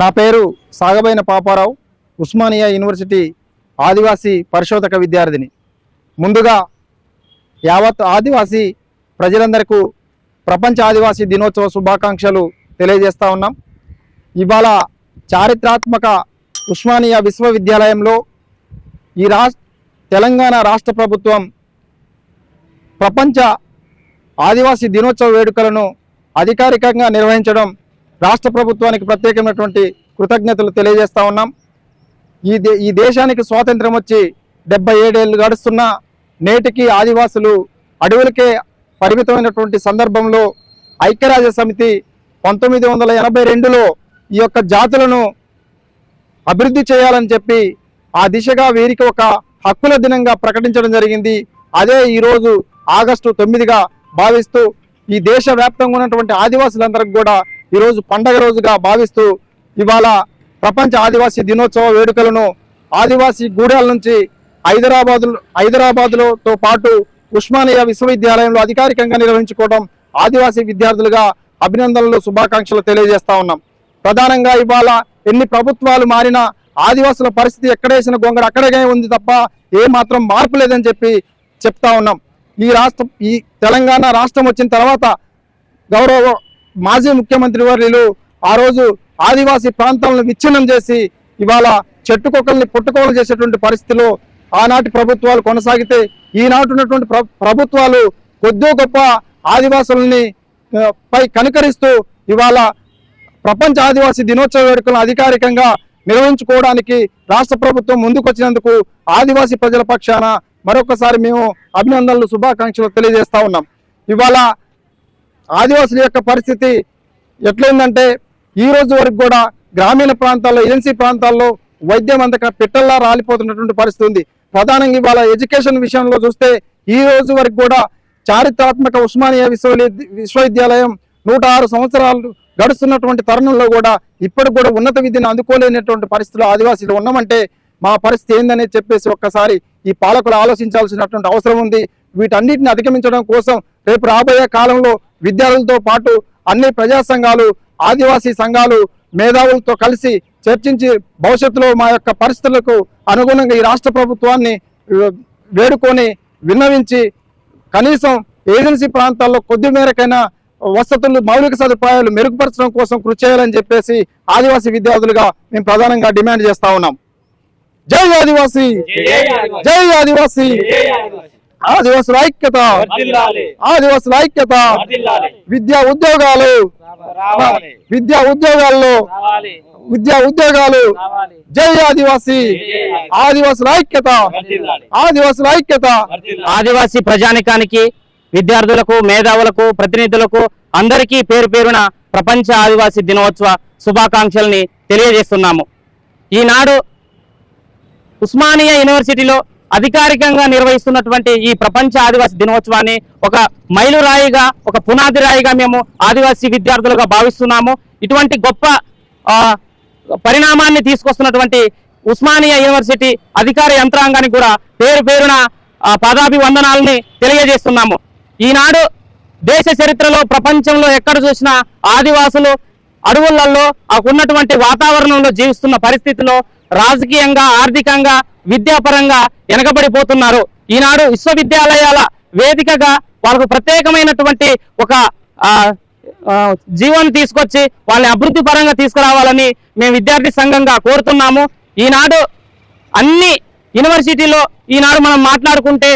నా పేరు సాగబైన పాపారావు ఉస్మానియా యూనివర్సిటీ ఆదివాసీ పరిశోధక విద్యార్థిని. ముందుగా యావత్ ఆదివాసీ ప్రజలందరికీ ప్రపంచ ఆదివాసీ దినోత్సవ శుభాకాంక్షలు తెలియజేస్తా ఉన్నాం. ఇవాళ చారిత్రాత్మక ఉస్మానియా విశ్వవిద్యాలయంలో ఈ రాష్ తెలంగాణ రాష్ట్ర ప్రభుత్వం ప్రపంచ ఆదివాసీ దినోత్సవ వేడుకలను అధికారికంగా నిర్వహించడం రాష్ట్ర ప్రభుత్వానికి ప్రత్యేకమైనటువంటి కృతజ్ఞతలు తెలియజేస్తా ఉన్నాం. ఈ దే ఈ దేశానికి స్వాతంత్రం వచ్చి డెబ్బై ఏడేళ్ళు గడుస్తున్న నేటికి ఆదివాసులు అడవులకే పరిమితమైనటువంటి సందర్భంలో ఐక్యరాజ్య సమితి పంతొమ్మిది వందల ఎనభై రెండులో ఈ యొక్క జాతులను అభివృద్ధి చేయాలని చెప్పి ఆ దిశగా వీరికి ఒక హక్కుల దినంగా ప్రకటించడం జరిగింది. అదే ఈరోజు ఆగస్టు తొమ్మిదిగా భావిస్తూ ఈ దేశ వ్యాప్తంగా ఉన్నటువంటి ఆదివాసులందరికీ కూడా ఈరోజు పండగ రోజుగా భావిస్తూ ఇవాళ ప్రపంచ ఆదివాసీ దినోత్సవ వేడుకలను ఆదివాసీ గూడాల నుంచి హైదరాబాద్ హైదరాబాద్లోతో పాటు ఉస్మానియా విశ్వవిద్యాలయంలో అధికారికంగా నిర్వహించుకోవడం ఆదివాసీ విద్యార్థులుగా అభినందనలు శుభాకాంక్షలు తెలియజేస్తా ఉన్నాం. ప్రధానంగా ఇవాళ ఎన్ని ప్రభుత్వాలు మారినా ఆదివాసుల పరిస్థితి ఎక్కడేసిన గొంగడ అక్కడే ఉంది తప్ప ఏ మాత్రం మార్పు లేదని చెప్పి చెప్తా ఉన్నాం. ఈ రాష్ట్రం ఈ తెలంగాణ రాష్ట్రం వచ్చిన తర్వాత గౌరవ మాజీ ముఖ్యమంత్రి వర్యులు ఆ రోజు ఆదివాసీ ప్రాంతాలను విచ్ఛిన్నం చేసి ఇవాళ చెట్టుకొక్కల్ని పుట్టుకోలు చేసేటువంటి పరిస్థితిలో ఆనాటి ప్రభుత్వాలు కొనసాగితే ఈనాటి ఉన్నటువంటి ప్రభుత్వాలు కొద్దో గొప్ప ఆదివాసులని పై కనుకరిస్తూ ఇవాళ ప్రపంచ ఆదివాసీ దినోత్సవ వేడుకలను అధికారికంగా నిర్వహించుకోవడానికి రాష్ట్ర ప్రభుత్వం ముందుకొచ్చినందుకు ఆదివాసీ ప్రజల పక్షాన మరొకసారి మేము అభినందనలు శుభాకాంక్షలు తెలియజేస్తా ఉన్నాం. ఇవాళ ఆదివాసుల యొక్క పరిస్థితి ఎట్లయిందంటే ఈ రోజు వరకు కూడా గ్రామీణ ప్రాంతాల్లో ఏజెన్సీ ప్రాంతాల్లో వైద్యం అంతక పిట్టల్లా రాలిపోతున్నటువంటి పరిస్థితి ఉంది. ప్రధానంగా ఇవాళ ఎడ్యుకేషన్ విషయంలో చూస్తే ఈ రోజు వరకు కూడా చారిత్రాత్మక ఉస్మానియా విశ్వవిద్యాలయం నూట ఆరు సంవత్సరాలు గడుస్తున్నటువంటి తరుణంలో కూడా ఇప్పటికి కూడా ఉన్నత విద్యను అందుకోలేనటువంటి పరిస్థితులు ఆదివాసీలు ఉన్నామంటే మా పరిస్థితి ఏందనేది చెప్పేసి ఒక్కసారి ఈ పాలకులు ఆలోచించాల్సినటువంటి అవసరం ఉంది. వీటన్నిటిని అధిగమించడం కోసం రేపు రాబోయే కాలంలో విద్యార్థులతో పాటు అన్ని ప్రజా సంఘాలు ఆదివాసీ సంఘాలు మేధావులతో కలిసి చర్చించి భవిష్యత్తులో మా యొక్క పరిస్థితులకు అనుగుణంగా ఈ రాష్ట్ర ప్రభుత్వాన్ని వేడుకొని విన్నవించి కనీసం ఏజెన్సీ ప్రాంతాల్లో కొద్ది మేరకైనా వసతులు మౌలిక సదుపాయాలు మెరుగుపరచడం కోసం కృషి చేయాలని చెప్పేసి ఆదివాసీ విద్యార్థులుగా మేము ప్రధానంగా డిమాండ్ చేస్తా ఉన్నాం. జై ఆదివాసీ! జై ఆదివాసీ. ఆదివాసుల ఐక్యత. ఆదివాసుల ఐక్యత. విద్యా ఉద్యోగాలు. రావాలి. విద్యా ఉద్యోగాల్లో. రావాలి. విద్యా ఉద్యోగాలు. రావాలి. జై ఆదివాసీ. జై ఆదివాసీ. ఆదివాసుల ఐక్యత. ఆదివాసుల ఐక్యత. ఆదివాసీ ప్రజానికానికి విద్యార్థులకు మేధావులకు ప్రతినిధులకు అందరికీ పేరు పేరున ప్రపంచ ఆదివాసీ దినోత్సవ శుభాకాంక్షల్ని తెలియజేస్తున్నాము. ఈనాడు ఉస్మానియా యూనివర్సిటీలో అధికారికంగా నిర్వహిస్తున్నటువంటి ఈ ప్రపంచ ఆదివాసీ దినోత్సవాన్ని ఒక మైలురాయిగా ఒక పునాది రాయిగా మేము ఆదివాసీ విద్యార్థులుగా భావిస్తున్నాము. ఇటువంటి గొప్ప పరిణామాన్ని తీసుకొస్తున్నటువంటి ఉస్మానియా యూనివర్సిటీ అధికార యంత్రాంగానికి కూడా పేరు పేరున పాదాభివందనాలని తెలియజేస్తున్నాము. ఈనాడు దేశ చరిత్రలో ప్రపంచంలో ఎక్కడ చూసినా ఆదివాసులు అడవులలో ఉన్నటువంటి వాతావరణంలో జీవిస్తున్న పరిస్థితిలో రాజకీయంగా ఆర్థికంగా విద్యాపరంగా వెనకబడిపోతున్నారు ఈనాడు విశ్వవిద్యాలయాల వేదికగా వాళ్ళకు ప్రత్యేకమైనటువంటి ఒక ఆ, జీవాన్ని తీసుకొచ్చి వాళ్ళని అభివృద్ధి పరంగా తీసుకురావాలని మేము విద్యార్థి సంఘంగా కోరుతున్నాము. ఈనాడు అన్ని యూనివర్సిటీలో ఈనాడు మనం మాట్లాడుకుంటే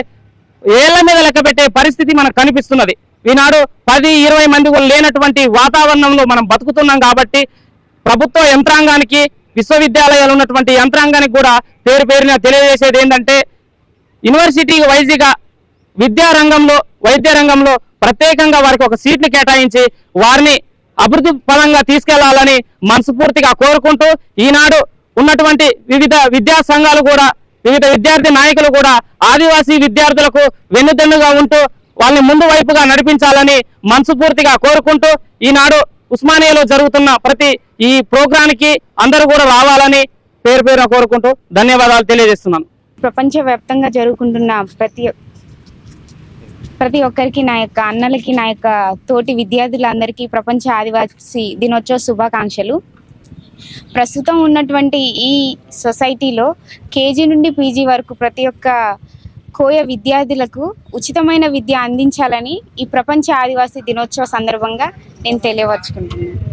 ఏళ్ళ మీద లెక్క పెట్టే పరిస్థితి మనకు కనిపిస్తున్నది. ఈనాడు పది ఇరవై మంది లేనటువంటి వాతావరణంలో మనం బతుకుతున్నాం కాబట్టి ప్రభుత్వ యంత్రాంగానికి విశ్వవిద్యాలయాలు ఉన్నటువంటి యంత్రాంగానికి కూడా పేరు పేరున తెలియజేసేది ఏంటంటే యూనివర్సిటీ వైజ్గా విద్యారంగంలో వైద్య రంగంలో ప్రత్యేకంగా వారికి ఒక సీట్ని కేటాయించి వారిని అభివృద్ధి పరంగా తీసుకెళ్ళాలని మనస్ఫూర్తిగా కోరుకుంటూ ఈనాడు ఉన్నటువంటి వివిధ విద్యా సంఘాలు కూడా వివిధ విద్యార్థి నాయకులు కూడా ఆదివాసీ విద్యార్థులకు వెన్నుదన్నుగా ఉంటూ వాళ్ళని ముందు వైపుగా నడిపించాలని మనస్ఫూర్తిగా కోరుకుంటూ ఈనాడు ఉస్మానియాలో జరుగుతున్న ప్రతి ఈ ప్రోగ్రానికి అందరూ కూడా రావాలని పేరు పేరు కోరుకుంటూ ధన్యవాదాలు తెలియజేస్తున్నాను. ప్రపంచవ్యాప్తంగా జరుగుకుంటున్న ప్రతి ప్రతి ఒక్కరికి నా యొక్క అన్నలకి నా యొక్క తోటి విద్యార్థులందరికీ ప్రపంచ ఆదివాసీ దినోత్సవ శుభాకాంక్షలు. ప్రస్తుతం ఉన్నటువంటి ఈ సొసైటీలో కేజీ నుండి పీజీ వరకు ప్రతి ఒక్క కోయ విద్యార్థులకు ఉచితమైన విద్య అందించాలని ఈ ప్రపంచ ఆదివాసీ దినోత్సవ సందర్భంగా నేను తెలియవచ్చుకుంటున్నాను